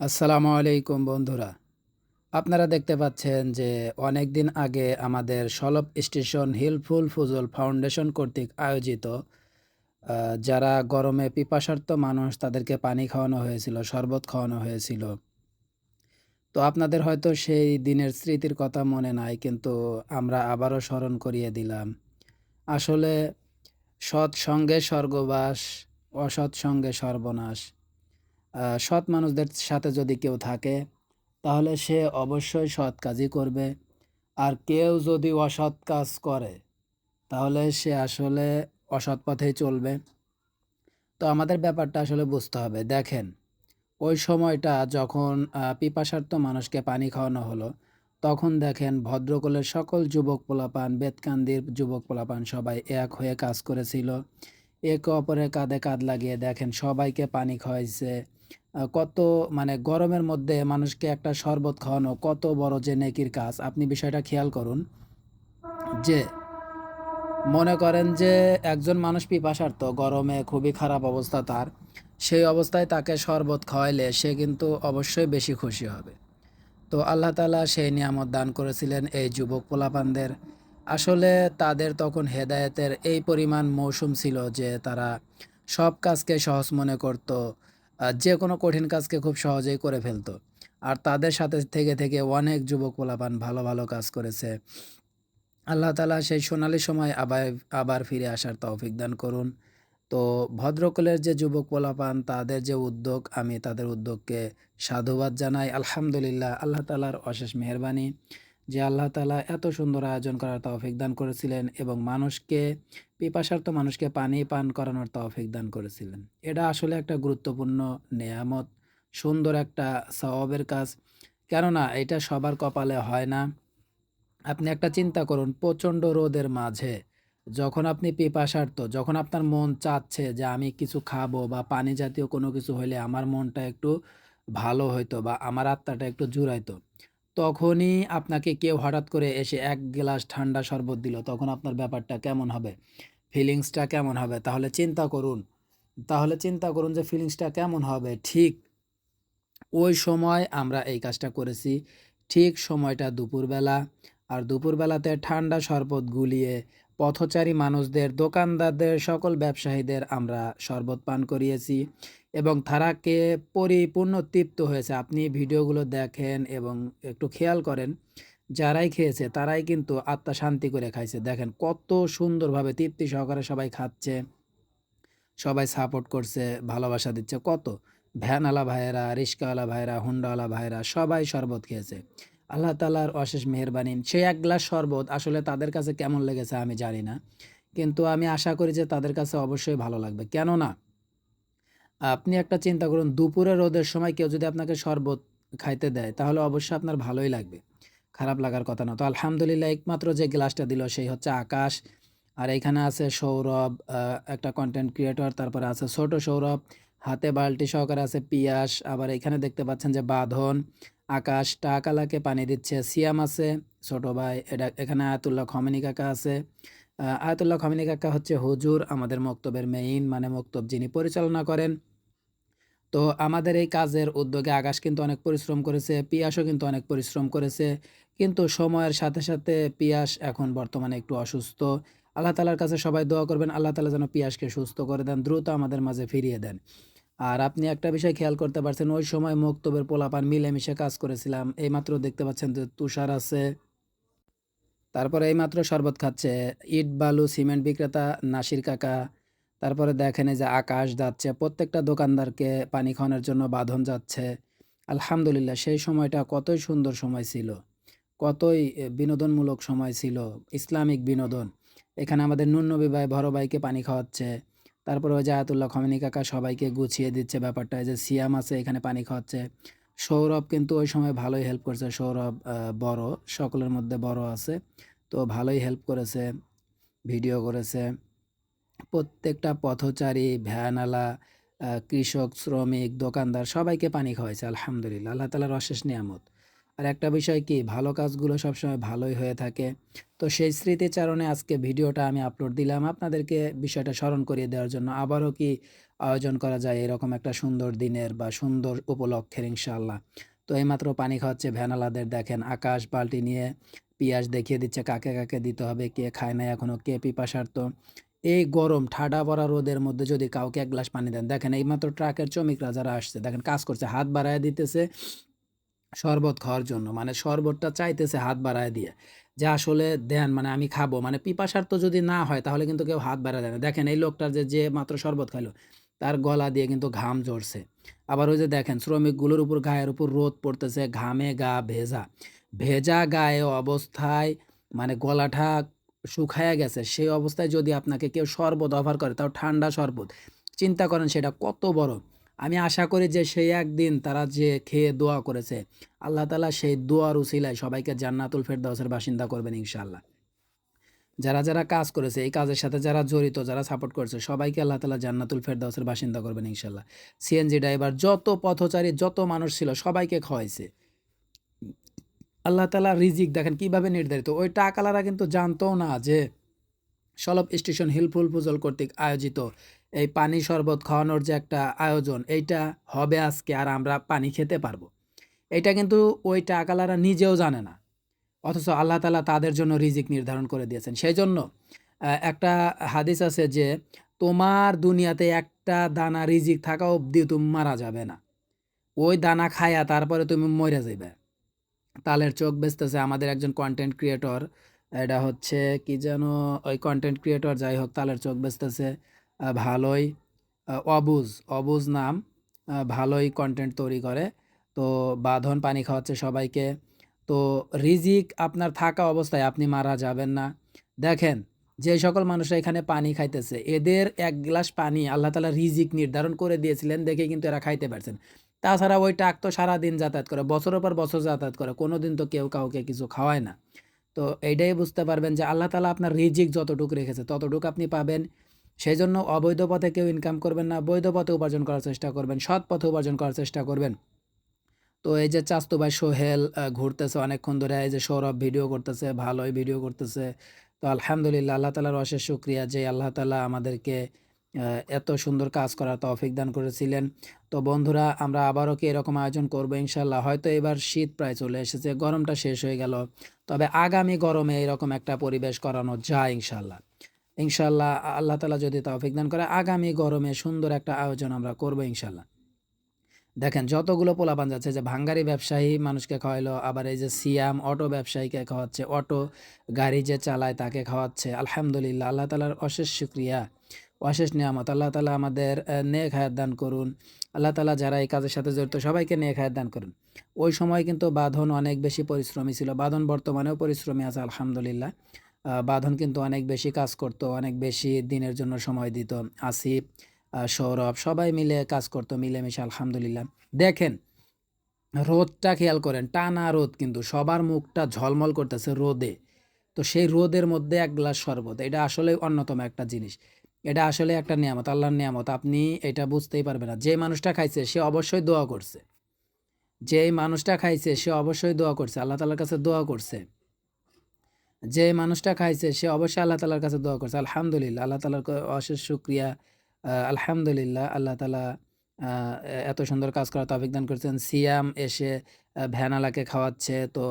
আসসালামু আলাইকুম বন্ধুরা। আপনারা দেখতে পাচ্ছেন যে অনেক দিন আগে আমাদের সলপ স্টেশন হিলফুল ফুজল ফাউন্ডেশন কর্তৃক আয়োজিত যারা গরমে পিপাসার্ত মানুষ, তাদেরকে পানি খাওয়ানো হয়েছিল, শরবত খাওয়ানো হয়েছিল। তো আপনাদের হয়তো সেই দিনের স্মৃতির কথা মনে নাই, কিন্তু আমরা আবারও স্মরণ করিয়ে দিলাম। আসলে সৎ সঙ্গে স্বর্গবাস অসৎ সঙ্গে সর্বনাশ। সৎ মানুষদের সাথে যদি কেউ থাকে তাহলে সে অবশ্যই সৎ কাজই করবে। আর কেউ যদি অসৎ কাজ করে তাহলে সে আসলে অসৎ পথেই চলবে। তো আমাদের ব্যাপারটা আসলে বুঝতে হবে। দেখেন ওই সময়টা যখন আহ, পিপাসার্ত মানুষকে পানি খাওয়ানো হলো তখন দেখেন ভদ্রকুলের সকল যুবক পোলাপান বেতকান্দির যুবক পোলাপান সবাই এক হয়ে কাজ করেছিল। একে অপরের কাঁধে কাঁধ লাগিয়ে দেখেন সবাইকে পানি খাওয়াইছে। কত মানে গরমের মধ্যে মানুষকে একটা শরবত খাওয়ানো কত বড় যে নেকির কাজ। আপনি বিষয়টা খেয়াল করুন যে মনে করেন যে একজন মানুষ পিপাসার্ত গরমে খুবই খারাপ অবস্থা তার, সেই অবস্থায় তাকে শরবত খাওয়াইলে সে কিন্তু অবশ্যই বেশি খুশি হবে। তো আল্লাহ তাআলা সেই নিয়ামত দান করেছিলেন এই যুবক পোলাপানদের। আসলে তাদের তখন হেদায়েতের এই পরিমাণ মৌসুম ছিল যে তারা সব কাজকে সহজ মনে করত যে কোনো কঠিন কাজকে খুব সহজেই করে ফেলতো। আর তাদের সাথে থেকে থেকে অনেক যুবক পোলাপান ভালো ভালো কাজ করেছে। আল্লাহ তালা সেই সোনালি সময় আবার আবার ফিরে আসার তৌফিক দান করুন। তো ভদ্রকুলের যে যুবক পোলাপান, তাদের যে উদ্যোগ, আমি তাদের উদ্যোগকে সাধুবাদ জানাই। আলহামদুলিল্লাহ, আল্লাহ তালার অশেষ মেহরবানি। যে আল্লাহ তালা এত সুন্দর আয়োজন করার তৌফিক দান করেছিলেন এবং মানুষকে, পিপাসার্ত মানুষকে পানি পান করানোর তৌফিক দান করেছিলেন। এটা আসলে একটা গুরুত্বপূর্ণ নেয়ামত, সুন্দর একটা সওয়াবের কাজ। কেননা এটা সবার কপালে হয় না। আপনি একটা চিন্তা করুন, প্রচণ্ড রোদের মাঝে যখন আপনি পিপাসার্ত, যখন আপনার মন চাচ্ছে যে আমি কিছু খাব বা পানি জাতীয় কোনো কিছু হলে আমার মনটা একটু ভালো হইতো বা আমার আত্মাটা একটু জুড়াইতো। তখনই আপনাকে কেউ হঠাৎ করে এসে এক গ্লাস ঠান্ডা শরবত দিল, তখন আপনার ব্যাপারটা কেমন হবে? ফিলিংসটা কেমন হবে? তাহলে চিন্তা করুন। তাহলে চিন্তা করুন যে ফিলিংসটা কেমন হবে। ঠিক ওই সময় আমরা এই কাজটা করেছি। ঠিক সময়টা দুপুরবেলা। আর দুপুরবেলাতে ঠান্ডা শরবত গুলিয়ে পথচারী মানুষদের, দোকানদারদের, সকল ব্যবসায়ীদের আমরা শরবত পান করিয়েছি এবং তারাকে পরিপূর্ণ তৃপ্ত হয়েছে। আপনি ভিডিওগুলো দেখেন এবং একটু খেয়াল করেন, যারাই খেয়েছে তারাই কিন্তু আত্মা শান্তি করে খাইছে। দেখেন কত সুন্দরভাবে তৃপ্তি সহকারে সবাই খাচ্ছে, সবাই সাপোর্ট করছে, ভালোবাসা দিচ্ছে। কত? ভ্যানওয়ালা ভাইয়েরা, রিক্সাওয়ালা ভাইয়েরা, হুন্ডাওয়ালা ভাইয়েরা সবাই শরবত খেয়েছে। আল্লাহ তালার অশেষ মেহরবানি। সে এক গ্লাস শরবত আসলে তাদের কাছে কেমন লেগেছে আমি জানি না। কিন্তু আমি আশা করি যে তাদের কাছে অবশ্যই ভালো লাগবে। কেননা, আপনি একটা চিন্তা করুন, দুপুরে রোদের সময় কেউ যদি আপনাকে শরবত খাইতে দেয়, তাহলে অবশ্যই আপনার ভালোই লাগবে। খারাপ লাগার কথা না। তো আলহামদুলিল্লাহ একমাত্র যে গ্লাসটা দিল, সেই হচ্ছে আকাশ। আর এখানে আছে সৌরভ একটা কন্টেন্ট ক্রিয়েটর তারপরে আছে ছোট সৌরভ, হাতে বাল্টি সহকারে আছে পিয়াস, আবার এখানে দেখতে পাচ্ছেন যে বাঁধন আকাশ টাকালাকে পানি দিচ্ছে, সিয়াম আছে, ছোট ভাই, এটা এখানে আয়াতুল্লাহ খমেনি কাকা আছে। আয়াতুল্লাহ খমেনি কাকা হচ্ছে হুজুর, আমাদের মক্তবের মেইন মানে মক্তব যিনি পরিচালনা করেন। তো আমাদের এই কাজের উদ্যোগে আকাশ কিন্তু অনেক পরিশ্রম করেছে, পিয়াসও কিন্তু অনেক পরিশ্রম করেছে। কিন্তু সময়ের সাথে সাথে পিয়াস এখন বর্তমানে একটু অসুস্থ। আল্লাহ তালার কাছে সবাই দোয়া করবেন, আল্লাহ তালা যেন পিয়াসকে সুস্থ করে দেন, দ্রুত আমাদের মাঝে ফিরিয়ে দেন। আর আপনি একটা বিষয় খেয়াল করতে পারছেন, ওই সময় মক্তবের পোলাপান মিলেমিশে কাজ করেছিলাম। এইমাত্র দেখতে পাচ্ছেন যে তুষার আছে। তারপরে এইমাত্র শরবত খাচ্ছে ইট, বালু, সিমেন্ট বিক্রেতা নাসির কাকা। তারপরে দেখেন যে আকাশ যাচ্ছে, প্রত্যেকটা দোকানদারকে পানি খাওয়ানোর জন্য বাঁধন যাচ্ছে। আলহামদুলিল্লাহ, সেই সময়টা কতই সুন্দর সময় ছিল, কতই বিনোদনমূলক সময় ছিল, ইসলামিক বিনোদন। এখানে আমাদের নুন্নবী ভাই, বড় ভাইকে পানি খাওয়াচ্ছে। তারপরে ওই যে আয়াতুল্লাহ খমেনি কাকা সবাইকে গুছিয়ে দিচ্ছে ব্যাপারটা। যে সিয়াম আছে এখানে পানি খাওয়াচ্ছে। সৌরভ কিন্তু ওই সময় ভালোই হেল্প করছে। সৌরভ বড় সকলের মধ্যে বড় আছে। তো ভালোই হেল্প করেছে ভিডিও করেছে। প্রত্যেকটা পথচারী ভ্যানওয়ালা আহ, কৃষক শ্রমিক দোকানদার সবাইকে পানি খাওয়াইছে আলহামদুলিল্লাহ। আল্লাহ তালার অশেষ নিয়ামত। আর একটা বিষয় কি, ভালো কাজগুলো সবসময় ভালোই হয়ে থাকে। তো সেই স্মৃতিচারণে আজকে ভিডিওটা আমি আপলোড দিলাম আপনাদেরকে বিষয়টা স্মরণ করিয়ে দেওয়ার জন্য। আবারও কি আয়োজন করা যায় এরকম একটা সুন্দর দিনের বা সুন্দর উপলক্ষের ইনশাআল্লাহ। তো এইমাত্র পানি খাওয়াচ্ছে ভ্যানালাদের দেখেন, আকাশ বালতি নিয়ে পিয়াস দেখিয়ে দিচ্ছে কাকে কাকে দিতে হবে, কে খায় না এখনও কে পিপাসার্থ। এই গরম, ঠাডা পড়া রোদের মধ্যে যদি কাউকে এক গ্লাস পানি দেন, দেখেন এইমাত্র ট্রাকের শ্রমিকরা যারা আসছে, দেখেন কাজ করছে, হাত বাড়ায় দিতেছে শরবত খাওয়ার জন্য। মানে শরবতটা চাইতেছে হাত বাড়ায় দিয়ে। যে আসলে দেন মানে আমি খাব। মানে পিপাসার তো যদি না হয়, তাহলে কিন্তু কেউ হাত বাড়ায় দেয় না। দেখেন, এই লোকটার যে যে মাত্র শরবত খাইলো, তার গলা দিয়ে কিন্তু ঘাম ঝরছে। আবার ওই যে দেখেন, শ্রমিকগুলোর উপর গায়ের উপর রোদ পড়তেছে, ঘামে গা ভেজা। ভেজা গায়ে অবস্থায় মানে গলাটা শুকায়া গেছে। সেই অবস্থায় যদি আপনাকে কেউ শরবত অফার করে, তাও ঠান্ডা শরবত, চিন্তা করেন সেটা কত বড়। আমি আশা করি যে সেই একদিন তারা যে খেয়ে দোয়া করেছে, আল্লাহ তালা সেই দোয়ার উসিলায় সবাইকে জান্নাতুল ফেরদাউসের বাসিন্দা করবেন ইনশাআল্লাহ। যারা যারা কাজ করেছে, এই কাজের সাথে যারা জড়িত, যারা সাপোর্ট করেছে, সবাইকে আল্লাহ তালা জান্নাতুল ফেরদাউসের বাসিন্দা করবেন ইনশাল্লাহ সিএনজি ড্রাইভার যত পথচারী, যত মানুষ ছিল, সবাইকে খাওয়াইছে আল্লাহ তালা রিজিক দেখেন কীভাবে নির্ধারিত, ওই টাকালারা কিন্তু জানতো না যে সলভ স্টেশন হিলফুল ফুজল কর্তৃক আয়োজিত। এই পানি শরবত খাওয়ানোর যে একটা আয়োজন, এইটা হবে আজকে আর আমরা পানি খেতে পারব। এটা কিন্তু ওই টাকালারা নিজেও জানে না। অথচ আল্লাহ তালা তাদের জন্য রিজিক নির্ধারণ করে দিয়েছেন। সেই জন্য একটা হাদিস আছে যে, তোমার দুনিয়াতে একটা দানা রিজিক থাকা অবধি তুমি মারা যাবে না। ওই দানা খায়া তারপরে তুমি মরে যাবে তালের চোখ বেচতেছে আমাদের একজন কন্টেন্ট ক্রিয়েটর এটা হচ্ছে কি যেন ওই কন্টেন্ট ক্রিয়েটর যাই হোক তালের চোখ বেচতেছে ভালোই অবুজ অবুজ নাম ভালোই কন্টেন্ট তৈরি করে। তো বাঁধন পানি খাওয়াচ্ছে সবাইকে। তো রিজিক আপনার থাকা অবস্থায় আপনি মারা যাবেন না। দেখেন, যে সকল মানুষরা এখানে পানি খাইতেছে, এদের এক গ্লাস পানি আল্লাহ তালা রিজিক নির্ধারণ করে দিয়েছিলেন, দেখে কিন্তু এরা খাইতে পারছেন। তাছাড়া ওই টাক তো সারাদিন যাতায়াত করে, বছরের পর বছর যাতায়াত করে কোনো দিন তো কেউ কাউকে কিছু খাওয়ায় না। তো এইটাই বুঝতে পারবেন যে আল্লাহ তালা আপনার রিজিক যতটুকু রেখেছে, ততটুকু আপনি পাবেন। সেই জন্য অবৈধ পথে কেউ ইনকাম করবেন না, বৈধ পথে উপার্জন করার চেষ্টা করবেন, সৎ পথে উপার্জন করার চেষ্টা করবেন। তো এই যে চাস্তু ভাই সোহেল ঘুরতেছে অনেকক্ষণ ধরে, এই যে সৌরভ ভিডিও করতেছে, ভালোই ভিডিও করতেছে। তো আলহামদুলিল্লাহ, আল্লাহ তালার অশেষ শুক্রিয়া যে আল্লাহ তালা আমাদেরকে এত সুন্দর কাজ করার তৌফিক দান করেছিলেন। তো বন্ধুরা, আমরা আবারও কি এরকম আয়োজন করব? ইনশাল্লাহ হয়তো এবার শীত প্রায় চলে এসেছে, গরমটা শেষ হয়ে গেল। তবে আগামী গরমে এরকম একটা পরিবেশ করানো যায় ইনশাল্লাহ ইনশাল্লাহ আল্লাহ তালা যদি তৌফিক দান করে, আগামী গরমে সুন্দর একটা আয়োজন আমরা করব ইনশাল্লাহ দেখেন, যতগুলো পোলাপান যাচ্ছে যে ভাঙ্গারি ব্যবসায়ী মানুষকে খাওয়াইলো, আবার এই যে সিয়াম অটো ব্যবসায়ীকে খাওয়াচ্ছে, অটো গাড়ি যে চালায় তাকে খাওয়াচ্ছে, আলহামদুলিল্লাহ, আল্লাহ তালার অশেষ শুক্রিয়া। অশেষ নিয়ামত। আল্লাহ তালা আমাদের নেক হায়াত দান করুন। আল্লাহ তালা যারা এই কাজের সাথে জড়িত, সবাইকে নেক হায়াত দান করুন। ওই সময় কিন্তু বাঁধন অনেক বেশি পরিশ্রমী ছিল। বাঁধন বর্তমানেও পরিশ্রমী আছে, আলহামদুলিল্লাহ। বাঁধন কিন্তু অনেক বেশি কাজ করতো, অনেক বেশি দিনের জন্য সময় দিত। আসিফ সৌরভ সবাই মিলে কাজ করতো, মিলেমিশে, আলহামদুলিল্লাহ। দেখেন, রোদটা খেয়াল করেন, টানা রোদ কিন্তু সবার মুখটা ঝলমল করতেছে রোদে। তো সেই রোদের মধ্যে এক গ্লাস শরবত, এটা আসলে অন্যতম একটা জিনিস। এটা আসলে একটা নিয়ামত, আল্লাহর নিয়ামত। আপনি এটা বুঝতেই পারবেন না। যে মানুষটা খাইছে, সে অবশ্যই দোয়া করছে। যে মানুষটা খাইছে, সে অবশ্যই দোয়া করছে, আল্লাহ তালার কাছে দোয়া করছে। যে মানুষটা খাইছে, সে অবশ্যই আল্লাহ তালার কাছে দোয়া করছে। আলহামদুলিল্লাহ, আল্লাহ তালার অশেষ শুক্রিয়া। আলহামদুলিল্লাহ, আল্লাহ তালা এত সুন্দর কাজ করা তৌফিক দান করছেন। সিয়াম এসে ভ্যানালাকে খাওয়াচ্ছে। তো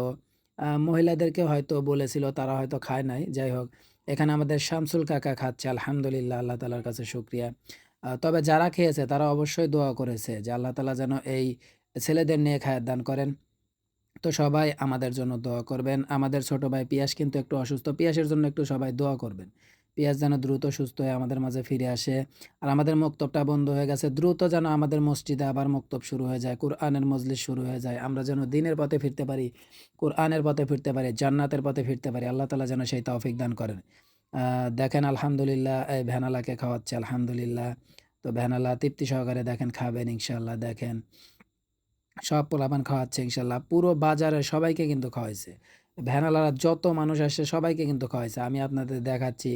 মহিলাদেরকে হয়তো বলেছিল, তারা হয়তো খায় নাই। যাই হোক এখানে আমাদের শামসুল কাকা খাচ্ছে, আলহামদুলিল্লাহ, আল্লাহ তালার কাছে শুক্রিয়া। তবে যারা খেয়েছে, তারা অবশ্যই দোয়া করেছে যে আল্লাহ তালা যেন এই ছেলেদের নিয়ে খায়ের দান করেন। তো সবাই আমাদের জন্য দোয়া করবেন। আমাদের ছোট ভাই পিয়াস কিন্তু একটু অসুস্থ, পিয়াসের জন্য একটু সবাই দোয়া করবেন। পিয়াস যেন দ্রুত সুস্থ হয়ে আমাদের মাঝে ফিরে আসে। আর আমাদের মক্তবটা বন্ধ হয়ে গেছে, দ্রুত যেন আমাদের মসজিদে আবার মক্তব শুরু হয়ে যায়, কোরআনের মজলিস শুরু হয়ে যায়। আমরা যেন দিনের পথে ফিরতে পারি, কোরআনের পথে ফিরতে পারি, জান্নাতের পথে ফিরতে পারি। আল্লাহ তালা যেন সেই তৌফিক দান করেন। দেখেন আলহামদুলিল্লাহ, এই ভ্যানালাকে খাওয়াচ্ছে, আলহামদুলিল্লাহ। তো ভ্যানালা তৃপ্তি সহকারে দেখেন, খাবেন ইনশাল্লাহ দেখেন। সব পোলাপান খাওয়াচ্ছে ইনশাল্লাহ পুরো বাজারে সবাইকে কিন্তু খাওয়াইছে। ভ্যানালারা যত মানুষ আসছে, সবাইকে কিন্তু খাওয়াইছে। আমি আপনাদের দেখাচ্ছি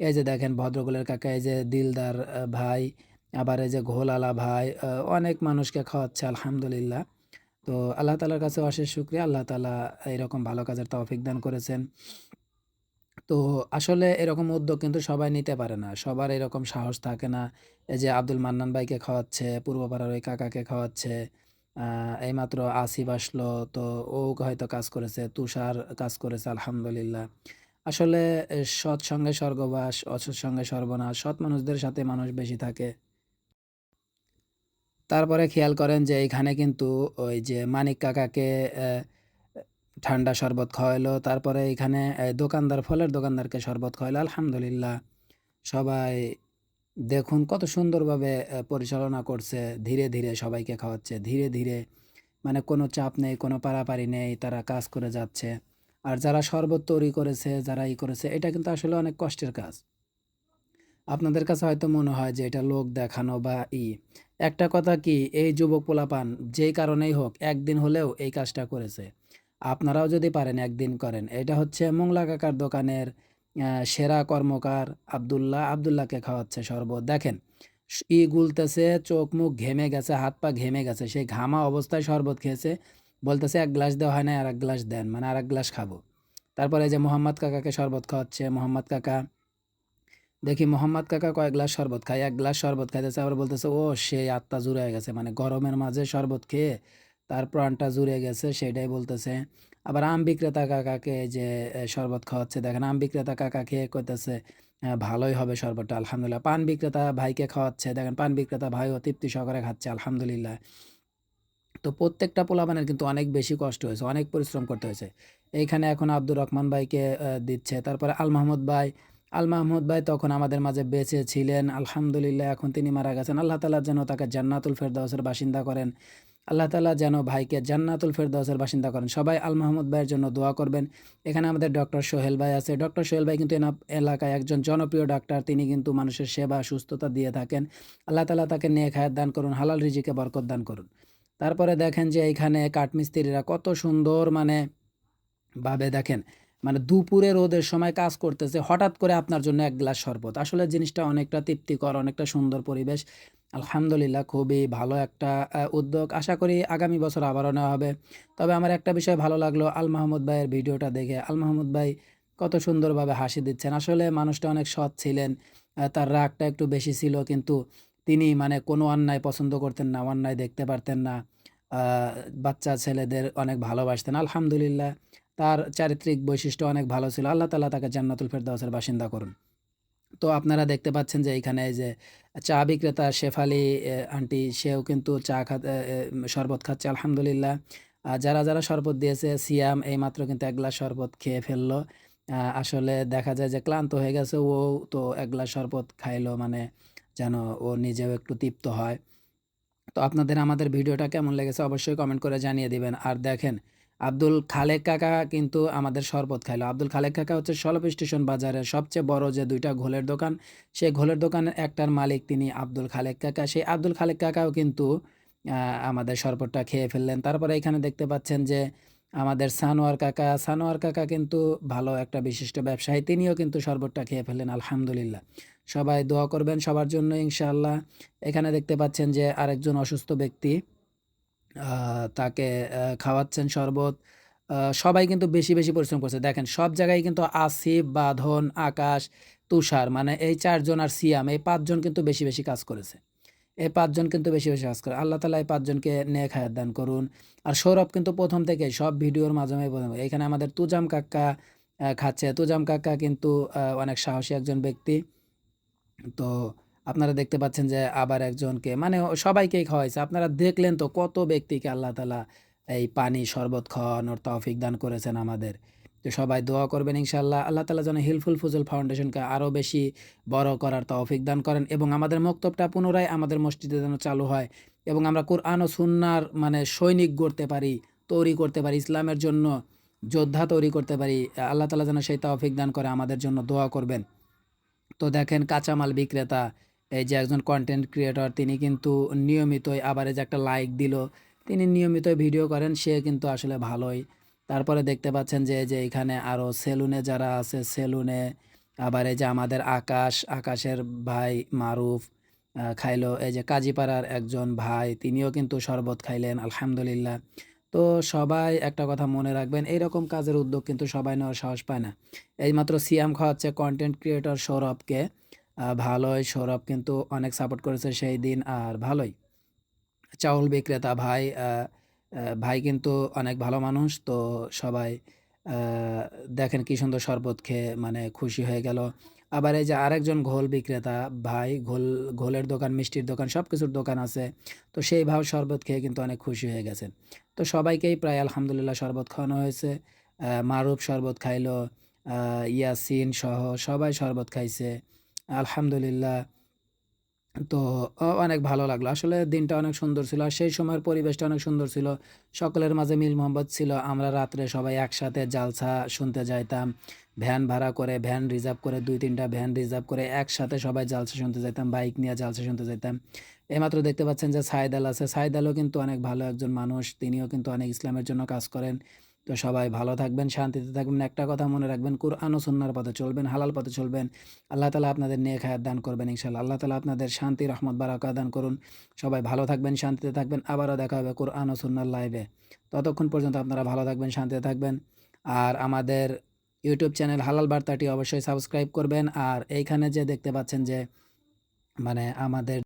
এই যে দেখেন ভদ্রকুলের কাকা এই যে দিলদার ভাই আবার এই যে ঘোলালা ভাই অনেক মানুষকে খাওয়াচ্ছে আলহামদুলিল্লাহ তো আল্লাহ তালার কাছে অশেষ শুক্রিয়া আল্লাহ তালা এরকম ভালো কাজের তৌফিক দান করেছেন তো আসলে এরকম উদ্যোগ কিন্তু সবাই নিতে পারে না। সবার এরকম সাহস থাকে না। এই যে আব্দুল মান্নান ভাইকে খাওয়াচ্ছে, পূর্বপাড়ার ওই কাকাকে খাওয়াচ্ছে। এইমাত্র আসিফ আসলো তো ও হয়তো কাজ করেছে। তুষার কাজ করেছে আলহামদুলিল্লাহ। আসলে সৎ সঙ্গে স্বর্গবাস, অসৎ সঙ্গে সর্বনাশ। সৎ মানুষদের সাথে মানুষ বেশি থাকে। তারপরে খেয়াল করেন যে এইখানে কিন্তু ওই যে মানিক কাকাকে ঠান্ডা শরবত খাওয়াইলো। তারপরে এখানে দোকানদার ফলের দোকানদারকে শরবত খাওয়াইলো। আলহামদুলিল্লাহ। সবাই দেখুন কত সুন্দরভাবে পরিচালনা করছে। ধীরে, ধীরে সবাইকে খাওয়াচ্ছে। ধীরে, ধীরে মানে কোনো চাপ নেই, কোনো পারাপারি নেই। তারা কাজ করে যাচ্ছে। আর যারা শরবত তৈরি করেছে, যারা ই করেছে এটা কিন্তু আসলে অনেক কষ্টের কাজ। আপনাদের কাছে হয়তো মনে হয় যে এটা লোক দেখানো বা ই। একটা কথা কি এই যুবক পোলাপান যেই কারণেই হোক একদিন হলেও এই কাজটা করেছে। আপনারাও যদি পারেন একদিন করেন। এটা হচ্ছে মোংলা কাকার দোকানের সেরা কর্মকার আব্দুল্লাহ, আবদুল্লাহকে খাওয়াচ্ছে শরবত। দেখেন ই গুলতেছে, চোখ মুখ ঘেমে গেছে, হাত পা ঘেমে গেছে। সেই ঘামা অবস্থায় শরবত খেয়েছে। বলতেছে এক গ্লাস দেওয়া হয় না আর এক গ্লাস দেন। মানে আরেক গ্লাস খাব। তারপরে যে মোহাম্মদ কাকাকে শরবত খাওয়াচ্ছে। মোহাম্মদ কাকা দেখি মোহাম্মদ কাকা কয়েক গ্লাস শরবত খায়। এক গ্লাস শরবত খাইতেছে আবার বলতেছে, "ও সেই আত্মা জুড়ায় গেছে।" মানে গরমের মাঝে শরবত খেয়ে তার প্রাণটা জুড়ে গেছে সেটাই বলতেছে। আবার আম বিক্রেতা কাকাকে যে শরবত খাওয়াচ্ছে দেখেন আম বিক্রেতা কাকা খেয়ে কইতেছে, "অ্যা ভালোই হবে শরবতটা আলহামদুলিল্লাহ।" পান বিক্রেতা ভাইকে খাওয়াচ্ছে। দেখেন পান বিক্রেতা ভাইও তৃপ্তি সহকারে খাচ্ছে আলহামদুলিল্লাহ। তো প্রত্যেকটা পোলাপানের কিন্তু অনেক বেশি কষ্ট হয়েছে, অনেক পরিশ্রম করতে হয়েছে। এইখানে এখন আব্দুর রহমান ভাইকে দিচ্ছে। তারপরে আল মাহমুদ ভাই, আল মাহমুদ ভাই তখন আমাদের মাঝে বেঁচে ছিলেন। আলহামদুলিল্লাহ এখন তিনি মারা গেছেন। আল্লাহ তাআলা যেন তাকে জান্নাতুল ফেরদাউসের বাসিন্দা করেন। আল্লাহ তালা যেন ভাইকে জান্নাতুল ফেরদাউসের বাসিন্দা করেন। সবাই আল মাহমুদ ভাইয়ের জন্য দোয়া করবেন। এখানে আমাদের ডক্টর সোহেল ভাই আছে। ডক্টর সোহেল ভাই কিন্তু এনা এলাকায় একজন জনপ্রিয় ডাক্তার। তিনি কিন্তু মানুষের সেবা, সুস্থতা দিয়ে থাকেন। আল্লাহ তালা তাকে নেক হায়াত দান করুন, হালাল রিজিকে বরকত দান করুন। তারপরে দেখেন যে এইখানে কাঠমিস্ত্রিরা কত সুন্দর মানে ভাবে দেখেন মানে দুপুরে রোদের সময় কাজ করতেছে। হঠাৎ করে আপনার জন্য এক গ্লাস শরবত। আসলে জিনিসটা অনেকটা তৃপ্তিকর, অনেকটা সুন্দর পরিবেশ। আলহামদুলিল্লাহ খুবই ভালো একটা উদ্যোগ। আশা করি আগামী বছর আবারও নেওয়া হবে। তবে আমার একটা বিষয় ভালো লাগল আল মাহমুদ ভাইয়ের ভিডিওটা দেখে। আল মাহমুদ ভাই কত সুন্দরভাবে হাসি দিচ্ছেন। আসলে মানুষটা অনেক সৎ ছিলেন। তার রাগটা একটু বেশি ছিল কিন্তু তিনি মানে কোনো অন্যায় পছন্দ করতেন না, অন্যায় দেখতে পারতেন না। বাচ্চা ছেলেদের অনেক ভালোবাসতেন। আলহামদুলিল্লাহ তার চারিত্রিক বৈশিষ্ট্য অনেক ভালো ছিল। আল্লাহ তালা তাকে জান্নাতুল ফেরদাউসের বাসিন্দা করুন। তো আপনারা দেখতে পাচ্ছেন যে এইখানে এই যে চা বিক্রেতা শেফালি আন্টি সেও কিন্তু চা খা শরবত খাচ্ছে আলহামদুলিল্লাহ। যারা, যারা শরবত দিয়েছে সিয়াম এইমাত্র কিন্তু এক গ্লাস শরবত খেয়ে ফেলল। আসলে দেখা যায় যে ক্লান্ত হয়ে গেছে ও তো এক গ্লাস শরবত খাইলো মানে যেন ও নিজেও একটু তৃপ্ত হয়। তো আপনাদের আমাদের ভিডিওটা কেমন লেগেছে অবশ্যই কমেন্ট করে জানিয়ে দিবেন। আর দেখেন আব্দুল খালেক কাকা কিন্তু আমাদের শরবত খাইলো। আব্দুল খালেক কাকা হচ্ছে সলপ স্টেশন বাজারের সবচেয়ে বড় যে দুইটা ঘোলের দোকান, সেই ঘোলের দোকানের একটার মালিক তিনি আব্দুল খালেক কাকা। সেই আব্দুল খালেক কাকাও কিন্তু আমাদের শরবতটা খেয়ে ফেললেন। তারপরে এখানে দেখতে পাচ্ছেন যে আমাদের সানোয়ার কাকা, সানোয়ার কাকা কিন্তু ভালো একটা বিশিষ্ট ব্যবসায়ী। তিনিও কিন্তু শরবতটা খেয়ে ফেললেন আলহামদুলিল্লাহ। সবাই দোয়া করবেন সবার জন্য ইনশাআল্লাহ। এখানে দেখতে পাচ্ছেন যে আরেকজন অসুস্থ ব্যক্তি তাকে খাওয়াচ্ছেন শরবত। সবাই কিন্তু বেশি, বেশি পরিশ্রম করছে। দেখেন সব জায়গায় কিন্তু আসিফ, বাঁধন, আকাশ, তুষার মানে এই চারজন আর সিয়াম এই পাঁচজন কিন্তু বেশি, বেশি কাজ করেছে। এই পাঁচজন কিন্তু বেশি, বেশি কাজ করে। আল্লাহ তালা এই ৫ জনকে নেক হায়াত দান করুন। আর সৌরভ কিন্তু প্রথম থেকেই সব ভিডিওর মাধ্যমে এখানে আমাদের তুজাম কাক্কা খাচ্ছে। তুজাম কাকা কিন্তু অনেক সাহসী একজন ব্যক্তি। তো আপনারা দেখতে পাচ্ছেন যে আবার একজনকে মানে সবাইকেই খাওয়াইছে। আপনারা দেখলেন তো কত ব্যক্তিকে আল্লাহ তালা এই পানি, শরবত খাওয়ানোর তৌফিক দান করেছেন আমাদের। তো সবাই দোয়া করবেন ইনশাল্লাহ আল্লাহ তালা যেন হিলফুল ফুজুল ফাউন্ডেশনকে আরও বেশি বড় করার তৌফিক দান করেন এবং আমাদের মক্তবটা পুনরায় আমাদের মসজিদে যেন চালু হয় এবং আমরা কুরআন ও সুন্নাহর মানে সৈনিক গড়তে পারি, তৈরি করতে পারি, ইসলামের জন্য যোদ্ধা তৈরি করতে পারি। আল্লাহ তাআলা যেন সেই তৌফিক দান করে আমাদের জন্য দোয়া করবেন। তো দেখেন কাঁচামাল বিক্রেতা এই যে একজন কন্টেন্ট ক্রিয়েটর তিনি কিন্তু নিয়মিতই আবার যে একটা লাইক দিল। তিনি নিয়মিত ভিডিও করেন সে কিন্তু আসলে ভালোই। তারপরে দেখতে পাচ্ছেন যে, যে এখানে আরও সেলুনে যারা আছে সেলুনে আবার এই যে আমাদের আকাশ, আকাশের ভাই মারুফ খাইলো। এই যে কাজীপাড়ার একজন ভাই তিনিও কিন্তু শরবত খাইলেন আলহামদুলিল্লাহ। তো সবাই একটা কথা মনে রাখবেন এইরকম কাজের উদ্যোগ কিন্তু সবাই নেওয়ার সাহস পায় না। এইমাত্র সিয়াম খাওয়াচ্ছে কন্টেন্ট ক্রিয়েটর সৌরভকে ভালোই সৌরভ কিন্তু অনেক সাপোর্ট করেছে সেই দিন আর ভালোই। চাউল বিক্রেতা ভাই ভাই কিন্তু অনেক ভালো মানুষ, তো সবাই দেখেন কি সুন্দর শরবত খেয়ে মানে খুশি হয়ে গেল। আবার এই যে আরেকজন ঘোল বিক্রেতা, ভাই, ঘোল, ঘোলের দোকান, মিষ্টির দোকান সব কিছুর দোকান আছে, তো সেই ভাব শরবত খেয়ে কিন্তু অনেক খুশি হয়ে গেছেন তো সবাইকেই প্রায় আলহামদুলিল্লাহ শরবত খাওয়ানো হয়েছে মারুফ শরবত খাইলো ইয়াসিন সহ সবাই শরবত খাইছে, আলহামদুলিল্লাহ তো অনেক ভালো লাগল। আসলে দিনটা অনেক সুন্দর ছিল। আর সেই সময়ের পরিবেশটা অনেক সুন্দর ছিল। সকলের মাঝে মিল মহব্বত ছিল। আমরা রাত্রে সবাই একসাথে জালসা শুনতে যাইতাম। ভ্যান ভাড়া করে, ভ্যান রিজার্ভ করে ২-৩ টা ভ্যান রিজার্ভ করে একসাথে সবাই জালসা শুনতে যাইতাম। বাইক নিয়ে জালসা শুনতে যাইতাম। এইমাত্র দেখতে পাচ্ছেন যে সাইদ আল আছে। সাইদ আলও কিন্তু অনেক ভালো একজন মানুষ। তিনিও কিন্তু অনেক ইসলামের জন্য কাজ করেন। তো সবাই ভালো থাকবেন, শান্তিতে থাকবেন। একটা কথা মনে রাখবেন, কুরআন ও সুন্নাহর পথে চলবেন, হালাল পথে চলবেন। আল্লাহ তাআলা আপনাদের নেক হায়াত দান করবেন ইনশাআল্লাহ। আল্লাহ তাআলা আপনাদের শান্তি, রহমত, বারাকা দান করুন। সবাই ভালো থাকবেন, শান্তিতে থাকবেন। আবারও দেখা হবে কুরআন ও সুন্নাহর লাইভে। ততক্ষণ পর্যন্ত আপনারা ভালো থাকবেন, শান্তিতে থাকবেন। আর আমাদের ইউটিউব চ্যানেল হালাল বার্তাটি অবশ্যই সাবস্ক্রাইব করবেন। আর এইখানে যে দেখতে পাচ্ছেন যে মানে আমাদের